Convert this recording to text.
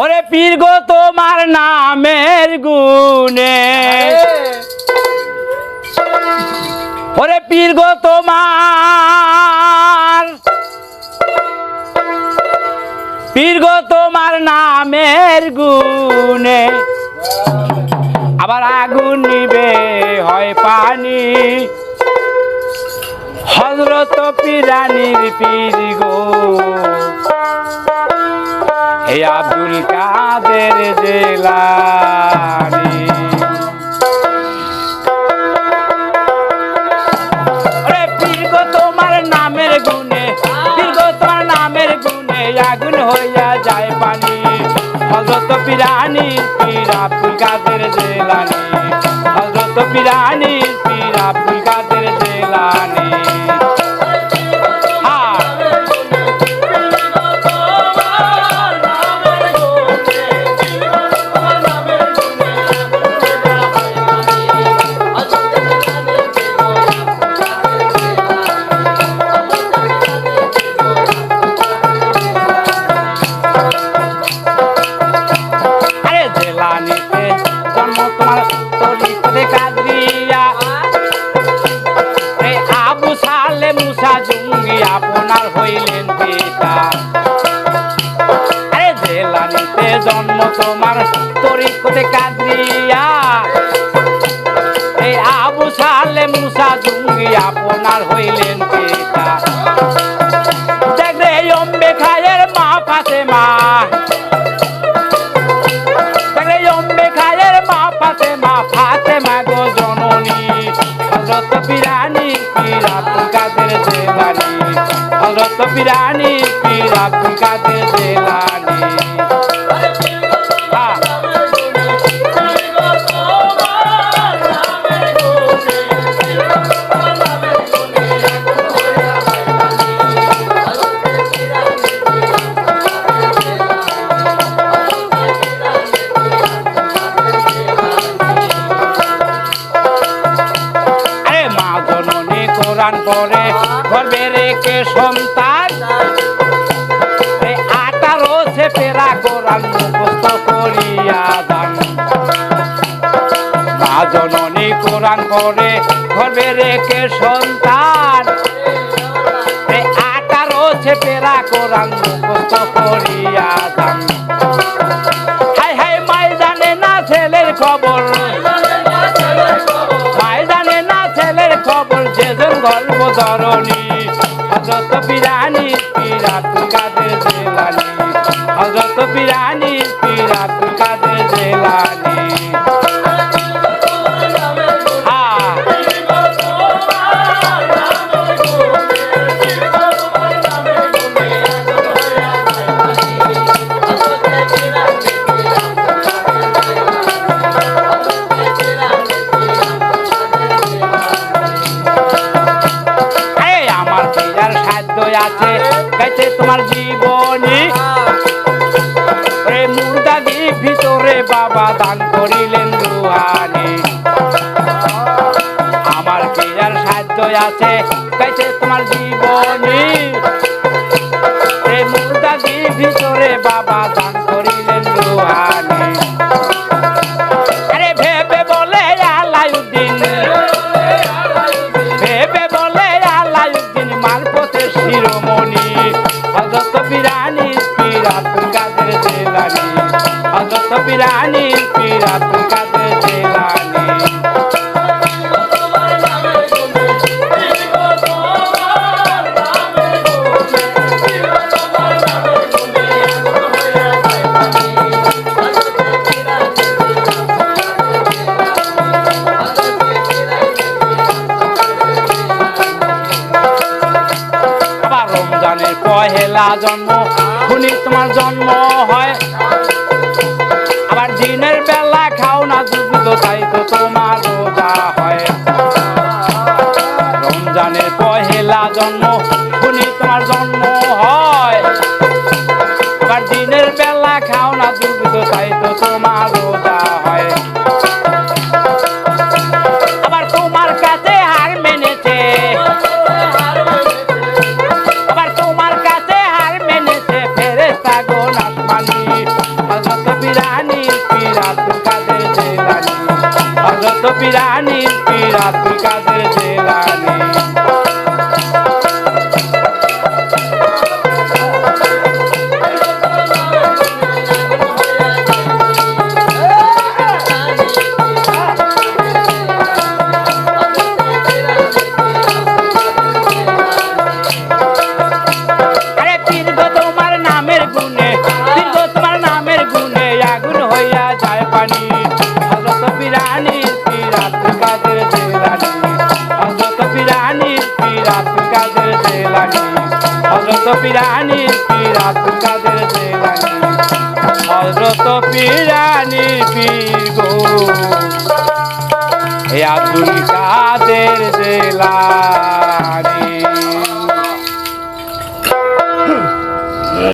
ওরে পীর গো, তোমার নামের গুনে ওরে পীর গো, তোমার পীর গো, তোমার নামের গুনে আবার আগুন নিবে, হয় পানি। হজরত পিরানির পীর গো। হে আব্দুল কাদের জেলানি। তোমার নামের গুণে গো তোমার নামের গুণে আগুন হইয়া যায় পানি। হজরত পিরানি পীর আব্দুল কাদের জেলানি। হজরত পিরানি পীর আব্দুল কাদের জেলানি। জন্ম তোমার তরিকতে কাদরিয়া কোরআন পরে গর্বে রেখে সন্তান। আঠারো ছেপেরা কোরআন মুখস্থ করিয়া দান। মা জননী কোরআন পরে গর্বে রেখে সন্তান। আঠারো ছেপেরা কোরআন মুখস্থ করিয়া দান। ধরনি হজরত বিরানি গাইতে তোমার জীবনী। ভিতরে বাবা দান করিলেন আমার কি আর সাহায্য আছে? গাইছে তোমার জীবনী। জন্ম খুনি তোমার জন্ম হয়। আবার দিনের বেলা খাও না দুধ, তাই তো তোমার রোজা হয়। রমজানের পহেলা জন্ম খুনি তোমার জন্ম 走吧。পিরানি পীর আব্দুল কাদের জেলানি হজরত পিরানি পীর গো আব্দুল কাদের জেলানি